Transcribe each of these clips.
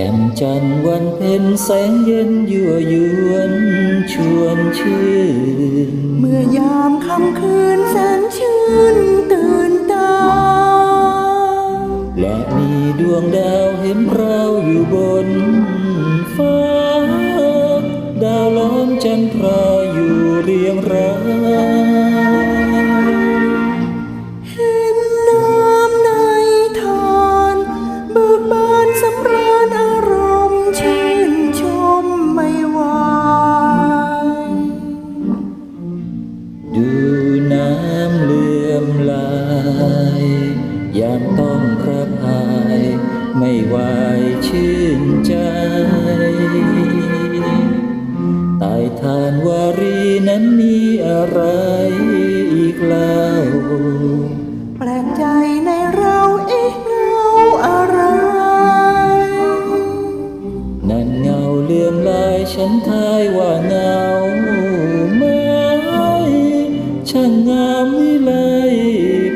แจันทร์วันเพ็ญแสงเย็นยั่วยวนชวนชื่น เมื่อยามค่ำคืนแสนชื่นตื่นตา และมีดวงดาวเห็นเราอยู่บนฟ้า ดาวล้อมจันทราอยู่เรียงราย น้ำเลื่อมลายยามต้องพระพาย ไม่วายชื่นใจใต้ฐานวารีนั้นมีอะไรอีกเล่าแปลกใจในเราเอ๊ะเงาอะไร นั่นเงาเลื่อมลายฉันทายว่าเงา งามวิไล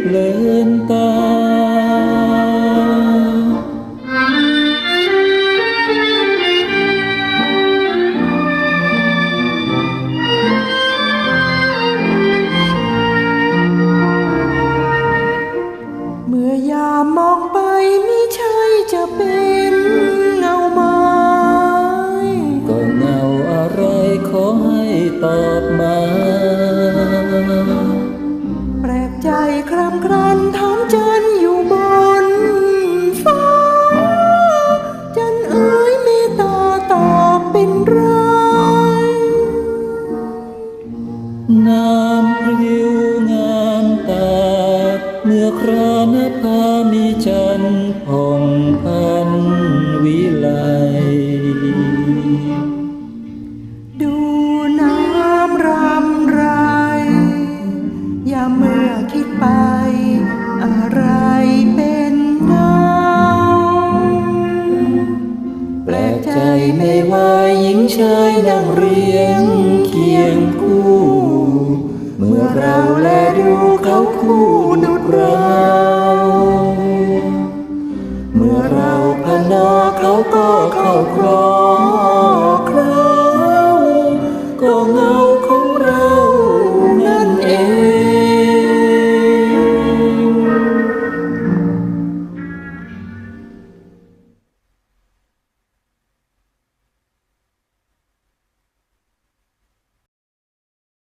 เพลินตา เมื่อยามมองไปมิใช่จะเป็นเงาไม้ก็เงาอะไรขอให้ตอบ ครามครันถามจันอยู่บนฟ้า จันเอ๋ยเมตตาตอบเป็นไรน้ำพริ้วงามตา เมื่อครานภามีจันผ่องพัน ไป อะไรเป็นได้แปลกใจไม่ว่าหญิงชายนั่เรียงเคียงคู่ เมื่อเราแลดูเขาคู่นุดเราเมื่อเราพนาเขาก็เข้าครอคราวก็เง